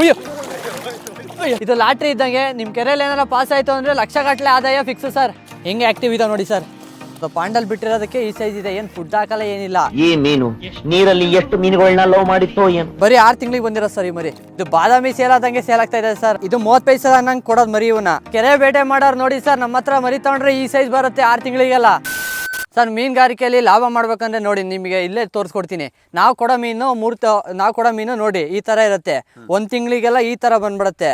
ಅಯ್ಯೋ. ಅಯ್ಯೋ. ಇದು ಲಾಟ್ರಿ ಇದ್ದಂಗೆ ನಿಮ್ಮ ಕೆರೆಯಲ್ಲಿ ಏನಾರ ಪಾಸ್ ಆಯಿತು ಅಂದರೆ ಲಕ್ಷ ಗಟ್ಟಲೆ ಆದಾಯ ಫಿಕ್ಸ್ ಸರ್. ಹೆಂಗೆ ಆಕ್ಟಿವ್ ಇದೆ ನೋಡಿ ಸರ್. ಪಾಂಡಲ್ ಬಿಟ್ಟಿರೋದಕ್ಕೆ ಈ ಸೈಜ್ ಇದೆ. ಏನು ಫುಡ್ ಹಾಕಲ್ಲ ಏನಿಲ್ಲ. ಈ ಮೀನು ನೀರಲ್ಲಿ ಎಷ್ಟು ಮೀನುಗಳನ್ನ ಲವ್ ಮಾಡಿತ್ತೋ ಏನ್? ಬರೀ ಆರ್ ತಿಂಗಳಿಗೆ ಬಂದಿರೋ ಸರ್ ಈ ಮರಿ. ಇದು ಬಾದಾಮಿ ಸೇಲ್ ಆದಂಗೆ ಸೇಲ್ ಆಗ್ತಾ ಇದೆ ಸರ್. ಇದು ಮೂವತ್ತೈದು ಸಲ ಅನ್ನಂಗೆ ಕೊಡೋದು ಮರಿ ಇವನ್ನ. ಕೆರೆ ಬೇಟೆ ಮಾಡೋರು ನೋಡಿ ಸರ್ ನಮ್ಮ ಹತ್ರ ಮರಿ ತಗೊಂಡ್ರೆ ಈ ಸೈಜ್ ಬರುತ್ತೆ ಆರ್ ತಿಂಗಳಿಗೆಲ್ಲ. ಸರ್ ಮೀನುಗಾರಿಕೆಯಲ್ಲಿ ಲಾಭ ಮಾಡ್ಬೇಕಂದ್ರೆ ನೋಡಿ ನಿಮಗೆ ಇಲ್ಲೇ ತೋರಿಸ್ಕೊಡ್ತೀನಿ. ನಾವು ಕೊಡೋ ಮೀನು ಮೂರು ನಾವು ಕೊಡೋ ಮೀನು ನೋಡಿ ಈ ಥರ ಇರುತ್ತೆ. ಒಂದು ತಿಂಗಳಿಗೆಲ್ಲ ಈ ಥರ ಬಂದ್ಬಿಡತ್ತೆ.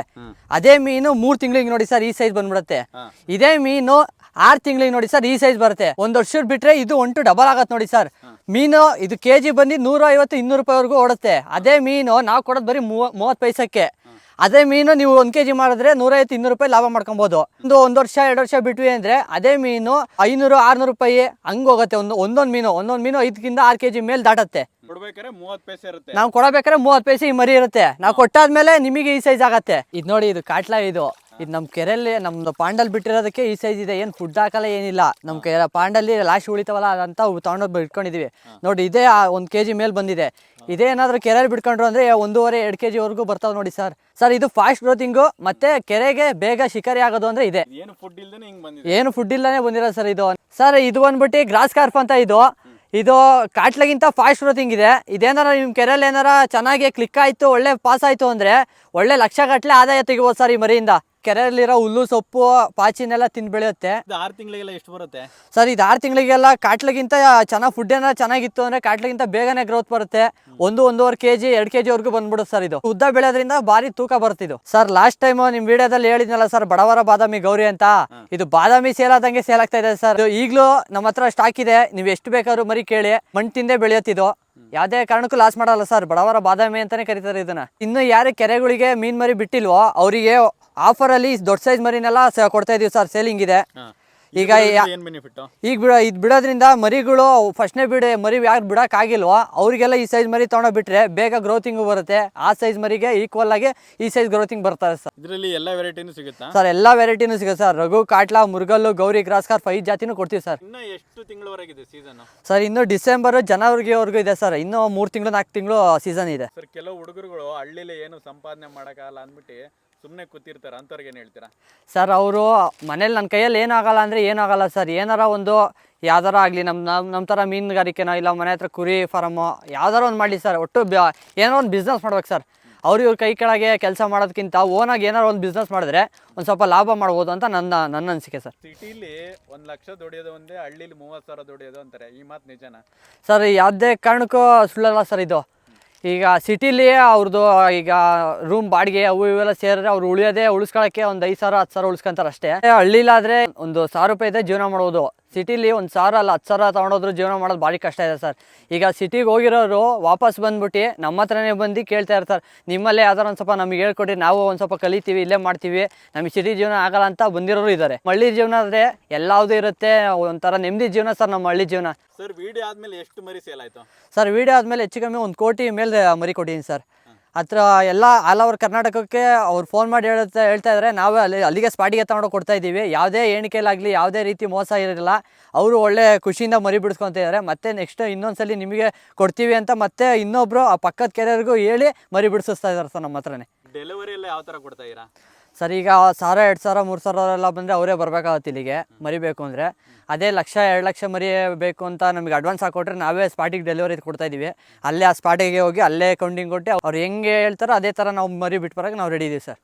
ಅದೇ ಮೀನು ಮೂರು ತಿಂಗಳಿಗೆ ನೋಡಿ ಸರ್ ಈ ಸೈಜ್ ಬಂದ್ಬಿಡತ್ತೆ. ಇದೇ ಮೀನು ಆರು ತಿಂಗಳಿಗೆ ನೋಡಿ ಸರ್ ಈ ಸೈಜ್ ಬರುತ್ತೆ. ಒಂದು ವರ್ಷ ಬಿಟ್ರೆ ಇದು ಒಂಟು ಡಬಲ್ ಆಗತ್ತೆ ನೋಡಿ ಸರ್. ಮೀನು ಇದು ಕೆ ಜಿ ಬಂದು ನೂರ ಐವತ್ತು ಇನ್ನೂರು ರೂಪಾಯಿವರೆಗೂ ಓಡುತ್ತೆ. ಅದೇ ಮೀನು ನಾವು ಕೊಡೋದು ಬರೀ ಮೂವ ಮೂವತ್ತು ಪೈಸಕ್ಕೆ. ಅದೇ ಮೀನು ನೀವು ಒಂದು ಕೆ ಜಿ ಮಾಡಿದ್ರೆ ನೂರೈವತ್ತು ಇನ್ನೂರು ರೂಪಾಯಿ ಲಾಭ ಮಾಡ್ಕೊಬೋದು. ಒಂದು ಒಂದು ವರ್ಷ ಎರಡು ವರ್ಷ ಬಿಟ್ವಿ ಅಂದರೆ ಅದೇ ಮೀನು ಐನೂರು ಆರ್ನೂರು ರೂಪಾಯಿ ಹಂಗೆ ಹೋಗುತ್ತೆ. ಒಂದು ಒಂದೊಂದು ಮೀನು ಒಂದೊಂದು ಮೀನು ಐದಕ್ಕಿಂತ ಆರು ಕೆ ಜಿ ಮೇಲೆ ದಾಟತ್ತೆ. ನಾವು ಕೊಡಬೇಕಾದ್ರೆ ಮೂವತ್ತು ಪೈಸೆ ಈ ಮರಿ ಇರುತ್ತೆ. ನಾವು ಕೊಟ್ಟಾದ್ಮೇಲೆ ನಿಮಗೆ ಈ ಸೈಜ್ ಆಗತ್ತೆ. ಇದು ನೋಡಿ ಇದು ಕಾಟ್ಲಾ ಇದು. ಇದು ನಮ್ಮ ಕೆರೆಯಲ್ಲಿ ನಮ್ಮದು ಪಾಂಡಲ್ ಬಿಟ್ಟಿರೋದಕ್ಕೆ ಈ ಸೈಜ್ ಇದೆ. ಏನು ಫುಡ್ ಹಾಕಲ್ಲ ಏನಿಲ್ಲ. ನಮ್ಮ ಕೆರೆ ಪಾಂಡಲ್ಲಿ ಲಾಸ್ಟ್ ಉಳಿತಾವಲ್ಲ ಅದಂತ ತಗೊಂಡೋಗಿ ಇಟ್ಕೊಂಡಿದೀವಿ ನೋಡಿ ಇದೇ ಒಂದು ಕೆ ಜಿ ಮೇಲೆ ಬಂದಿದೆ. ಇದೇ ಏನಾದರೂ ಕೆರೆಯಲ್ಲಿ ಬಿಟ್ಕೊಂಡ್ರು ಅಂದರೆ ಒಂದೂವರೆ ಎರಡು ಕೆ ಜಿವರೆಗೂ ಬರ್ತಾವೆ ನೋಡಿ ಸರ್. ಸರ್ ಇದು ಫಾಸ್ಟ್ ಗ್ರೋತಿಂಗು ಮತ್ತು ಕೆರೆಗೆ ಬೇಗ ಶಿಕಾರಿ ಆಗೋದು ಅಂದರೆ ಇದೆ. ಏನು ಫುಡ್ ಇಲ್ಲದೇ ಬಂದಿರೋದು ಏನು ಫುಡ್ ಇಲ್ಲನೇ ಬಂದಿರೋ ಸರ್ ಇದು. ಸರ್ ಇದು ಬಂದ್ಬಿಟ್ಟು ಗ್ರಾಸ್ ಕಾರ್ಪ್ ಅಂತ ಇದು. ಇದು ಕಾಟ್ಲಗಿಂತ ಫಾಸ್ಟ್ ಗ್ರೋತಿಂಗ್ ಇದೆ. ಇದೇನಾರ ನಿಮ್ಮ ಕೆರೆಯಲ್ಲಿ ಏನಾರ ಚೆನ್ನಾಗಿ ಕ್ಲಿಕ್ ಆಯಿತು ಒಳ್ಳೆ ಪಾಸ್ ಆಯಿತು ಅಂದರೆ ಒಳ್ಳೆ ಲಕ್ಷಗಟ್ಟಲೆ ಆದಾಯ ತೆಗಿಬೋದು ಸರ್ ಈ ಮರಿಯಿಂದ. ಕೆರೆಯಲ್ಲಿರೋ ಹುಲ್ಲು ಸೊಪ್ಪು ಪಾಚಿನೆಲ್ಲ ತಿಂದು ಬೆಳೆಯುತ್ತೆ. ಇದು ಆರು ತಿಂಗಳಿಗೆಲ್ಲ ಎಷ್ಟು ಬರುತ್ತೆ? ಸರ್ ಇದು ಆರು ತಿಂಗಳಿಗೆಲ್ಲ ಕಾಟ್ಲಗಿಂತ ಚೆನ್ನಾಗಿ ಫುಡ್ ಏನಾರ ಚೆನ್ನಾಗಿತ್ತು ಅಂದ್ರೆ ಕಾಟ್ಲಗಿಂತ ಬೇಗನೆ ಗ್ರೋತ್ ಬರುತ್ತೆ. ಒಂದು ಒಂದೂವರೆ ಕೆ ಜಿ ಎರಡು ಕೆ ಜಿವರೆಗೂ ಬಂದ್ಬಿಡುತ್ತೆ ಸರ್ ಇದು. ಉದ್ದ ಬೆಳೆಯೋದ್ರಿಂದ ಬಾರಿ ತೂಕ ಬರ್ತಿದ್ದು ಸರ್ ಲಾಸ್ಟ್ ಟೈಮ್ ನಿಮ್ಮ ವಿಡಿಯೋದಲ್ಲಿ ಹೇಳಿದ್ನಲ್ಲ ಸರ್ ಬಡವರ ಬಾದಾಮಿ ಗೌರಿ ಅಂತ. ಇದು ಬಾದಾಮಿ ಸೇಲ್ ಆದಂಗೆ ಸೇಲ್ ಆಗ್ತಾ ಇದೆ ಸರ್. ಈಗಲೂ ನಮ್ಮ ಹತ್ರ ಸ್ಟಾಕ್ ಇದೆ. ನೀವು ಎಷ್ಟು ಬೇಕಾದ್ರೂ ಮರಿ ಕೇಳಿ. ಮಣ್ಣು ತಿಂದೇ ಬೆಳೆಯುತ್ತಿದ್ದು ಯಾವ್ದೇ ಕಾರಣಕ್ಕೂ ಲಾಸ್ ಮಾಡಲ್ಲ ಸರ್. ಬಡವರ ಬಾದಾಮಿ ಅಂತಾನೆ ಕರೀತಾರೆ ಇದನ್ನ. ಇನ್ನು ಯಾರು ಕೆರೆಗಳಿಗೆ ಮೀನ್ ಮರಿ ಬಿಟ್ಟಿಲ್ವೋ ಅವರಿಗೆ ಆಫರ್ ಅಲ್ಲಿ ದೊಡ್ಡ ಸೈಜ್ ಮರಿನೆಲ್ಲ ಕೊಡ್ತಾ ಇದೀವಿ ಸರ್ ಸೇಲಿಂಗ್ ಇದೆ. ಈಗ ಯಾ- ಏನ್ ಬೆನಿಫಿಟ್ ಈಗ ಬಿಡ ಇದು ಬಿಡೋದ್ರಿಂದ ಮರಿಗಳು ಫಸ್ಟ್ನೇ ಬಿಡ ಮರಿ ಯಾರು ಬಿಡಕ್ ಆಗಿಲ್ವೋ ಅವರಿಗೆಲ್ಲ ಈ ಸೈಜ್ ಮರಿ ಬಿಟ್ರೆ ಬೇಗ ಗ್ರೋತಿಂಗು ಬರುತ್ತೆ. ಆ ಸೈಜ್ ಮರಿಗೆ ಈಕ್ವಲ್ ಆಗಿ ಈ ಸೈಜ್ ಗ್ರೋತಿಂಗ್ ಬರ್ತಾರೆ ಸರ್ ಇದರಲ್ಲಿ ಎಲ್ಲ ವೆರೈಟಿನೂ ಸಿಗುತ್ತಾ? ಸರ್ ಎಲ್ಲ ವೆರೈಟಿನೂ ಸಿಗುತ್ತೆ ಸರ್ ರಘು ಕಾಟ್ಲಾ ಮುರುಗಲ್ಲು ಗೌರಿ ಗ್ರಾಸ್ಕಾರ್ ಫೈವ್ ಜಾತಿನೂ ಕೊಡ್ತೀವಿ ಸರ್ ಇನ್ನ ಎಷ್ಟು ತಿಂಗಳವರೆಗಿದೆ ಸೀಸನ್ ಸರ್ ಇನ್ನು ಡಿಸೆಂಬರ್ ಜನವರಿವರೆಗೂ ಇದೆ ಸರ್ ಇನ್ನು ಮೂರು ತಿಂಗಳು ನಾಲ್ಕು ತಿಂಗಳು ಸೀಸನ್ ಇದೆ. ಸರ್ ಕೆಲವು ಹುಡುಗರುಗಳು ಹಳ್ಳಿಲಿ ಏನು ಸಂಪಾದನೆ ಮಾಡೋಕ್ಕಾಗಲ್ಲ ಅಂದ್ಬಿಟ್ಟು ಸುಮ್ಮನೆ ಕೂತಿರ್ತಾರೆ ಅಂಥವ್ರಿಗೆ ಏನು ಹೇಳ್ತೀರಾ? ಸರ್ ಅವರು ಮನೇಲಿ ನನ್ನ ಕೈಯಲ್ಲಿ ಏನಾಗಲ್ಲ ಅಂದರೆ ಏನಾಗಲ್ಲ ಸರ್. ಏನಾರ ಒಂದು ಯಾವ್ದಾರ ಆಗಲಿ ನಮ್ಮ ನಮ್ಮ ನಮ್ಮ ಥರ ಮೀನುಗಾರಿಕೆನೋ ಇಲ್ಲ ಮನೆ ಹತ್ರ ಕುರಿ ಫಾರಮು ಯಾವ್ದಾರ ಒಂದು ಮಾಡಲಿ ಸರ್. ಒಟ್ಟು ಬ್ಯಾ ಏನಾರ ಒಂದು ಬಿಸ್ನೆಸ್ ಮಾಡ್ಬೇಕು ಸರ್. ಅವ್ರು ಇವ್ರ ಕೈ ಕೆಳಗೆ ಕೆಲಸ ಮಾಡೋದಕ್ಕಿಂತ ಓನಾಗಿ ಏನಾರು ಒಂದು ಬಿಸ್ನೆಸ್ ಮಾಡಿದ್ರೆ ಒಂದು ಸ್ವಲ್ಪ ಲಾಭ ಮಾಡ್ಬೋದು ಅಂತ ನನ್ನ ನನ್ನ ಅನಿಸಿಕೆ ಸರ್. ಸಿಟಿಲಿ ಒಂದು ಲಕ್ಷ ದುಡಿಯೋದು ಒಂದೇ ಹಳ್ಳಿಲಿ ಮೂವತ್ತು ಸಾವಿರ ದುಡಿಯೋದು ಅಂತಾರೆ. ಈ ಮಾತು ನಿಜನಾ? ಸರ್ ಯಾವುದೇ ಕಾರಣಕ್ಕೂ ಸುಳ್ಳಲ್ಲ ಸರ್ ಇದು. ಈಗ ಸಿಟಿಲಿ ಅವ್ರದ್ದು ಈಗ ರೂಮ್ ಬಾಡಿಗೆ ಅವು ಇವೆಲ್ಲ ಸೇರಿದ್ರೆ ಅವ್ರು ಉಳಿಯೋದೇ ಉಳಿಸ್ಕೊಳ್ಳೋಕ್ಕೆ ಒಂದು ಐದು ಸಾವಿರ, ಹತ್ತು ಸಾವಿರ ಉಳಿಸ್ಕೊಂತಾರೆ ಅಷ್ಟೇ ಹಳ್ಳಿಲಾದ್ರೆ ಒಂದು ಸಾವಿರ ರೂಪಾಯಿ ಇದೆ ಜೀವನ ಮಾಡ್ಬೋದು. ಸಿಟಿಲಿ ಒಂದು ಸಾವಿರ ಅಲ್ಲ ಹತ್ತು ಸಾವಿರ ತೊಗೊಂಡೋದ್ರು ಜೀವನ ಮಾಡೋದು ಭಾರಿ ಕಷ್ಟ ಇದೆ ಸರ್. ಈಗ ಸಿಟಿಗೆ ಹೋಗಿರೋರು ವಾಪಸ್ ಬಂದ್ಬಿಟ್ಟು ನಮ್ಮ ಹತ್ರನೇ ಬಂದು ಕೇಳ್ತಾ ಇರ್ತಾರೆ ನಿಮ್ಮಲ್ಲೇ ಯಾವ್ದಾರು ಒಂದು ಸ್ವಲ್ಪ ನಮಗೆ ಹೇಳ್ಕೊಡಿ ನಾವು ಒಂದು ಸ್ವಲ್ಪ ಕಲಿತೀವಿ ಇಲ್ಲೇ ಮಾಡ್ತೀವಿ ನಮಗೆ ಸಿಟಿ ಜೀವನ ಆಗಲ್ಲ ಅಂತ ಬಂದಿರೋರು ಇದ್ದಾರೆ ಹಳ್ಳಿ ಜೀವನ ಆದರೆ ಎಲ್ಲಾವುದು ಇರುತ್ತೆ ಒಂಥರ ನೆಮ್ಮದಿ ಜೀವನ ಸರ್ ನಮ್ಮ ಹಳ್ಳಿ ಜೀವನ. ಸರ್ ವಿಡಿಯೋ ಆದ್ಮೇಲೆ ಎಷ್ಟು ಮರಿ ಸೇಲ್ ಆಯಿತು? ಸರ್ ವಿಡಿಯೋ ಆದಮೇಲೆ ಹೆಚ್ಚು ಕಮ್ಮಿ ಒಂದು ಕೋಟಿ ಮೇಲೆ ಮರಿ ಕೊಟ್ಟಿದ್ದೀನಿ ಸರ್. ಹತ್ರ ಎಲ್ಲ ಆಲ್ ಓವರ್ ಕರ್ನಾಟಕಕ್ಕೆ ಅವ್ರು ಫೋನ್ ಮಾಡಿ ಹೇಳ್ತಾ ಹೇಳ್ತಾ ಇದ್ದಾರೆ ನಾವೇ ಅಲ್ಲಿ, ಅಲ್ಲಿಗೆ ಸ್ಪಾಟಿಗೆ ತಗೊಂಡು ಕೊಡ್ತಾ ಇದ್ದೀವಿ. ಯಾವುದೇ ಎಣಿಕೆಲಾಗಲಿ ಯಾವುದೇ ರೀತಿ ಮೋಸ ಇರಲಿಲ್ಲ. ಅವರು ಒಳ್ಳೆ ಖುಷಿಯಿಂದ ಮರಿ ಬಿಡಿಸ್ಕೊತ ಇದ್ದಾರೆ ಮತ್ತೆ ನೆಕ್ಸ್ಟ್ ಇನ್ನೊಂದ್ಸಲಿ ನಿಮಗೆ ಕೊಡ್ತೀವಿ ಅಂತ ಮತ್ತೆ ಇನ್ನೊಬ್ರು ಆ ಪಕ್ಕದ ಕೆರೆಯವ್ರಿಗೂ ಹೇಳಿ ಮರಿ ಬಿಡಿಸ್ತಾ ಇದ್ದಾರೆ ಸರ್ ನಮ್ಮ ಹತ್ರನೇ. ಡೆಲಿವರಿ ಎಲ್ಲ ಯಾವ ಥರ ಕೊಡ್ತಾ ಇದ್ದೀರಾ? ಸರ್, ಈಗ ಸಾವಿರ ಎರಡು ಸಾವಿರ ಮೂರು ಸಾವಿರ ಎಲ್ಲ ಬಂದರೆ ಅವರೇ ಬರಬೇಕಾಗತ್ತೆ ಇಲ್ಲಿಗೆ, ಮರಿಬೇಕು ಅಂದರೆ. ಅದೇ ಲಕ್ಷ, ಎರಡು ಲಕ್ಷ ಮರಿಯಬೇಕು ಅಂತ ನಮಗೆ ಅಡ್ವಾನ್ಸ್ ಹಾಕೊಟ್ರೆ ನಾವೇ ಸ್ಪಾಟಿಗೆ ಡೆಲಿವರಿ ಕೊಡ್ತಾ ಇದ್ದೀವಿ. ಅಲ್ಲೇ ಆ ಸ್ಪಾಟಿಗೆ ಹೋಗಿ ಅಲ್ಲೇ ಕೌಂಟಿಂಗ್ ಕೊಟ್ಟು ಅವ್ರು ಹೆಂಗೆ ಹೇಳ್ತಾರೋ ಅದೇ ಥರ ನಾವು ಮರಿ ಬಿಟ್ಟು ಬರೋಕ್ಕೆ ನಾವು ರೆಡಿ ಇದ್ದೀವಿ ಸರ್.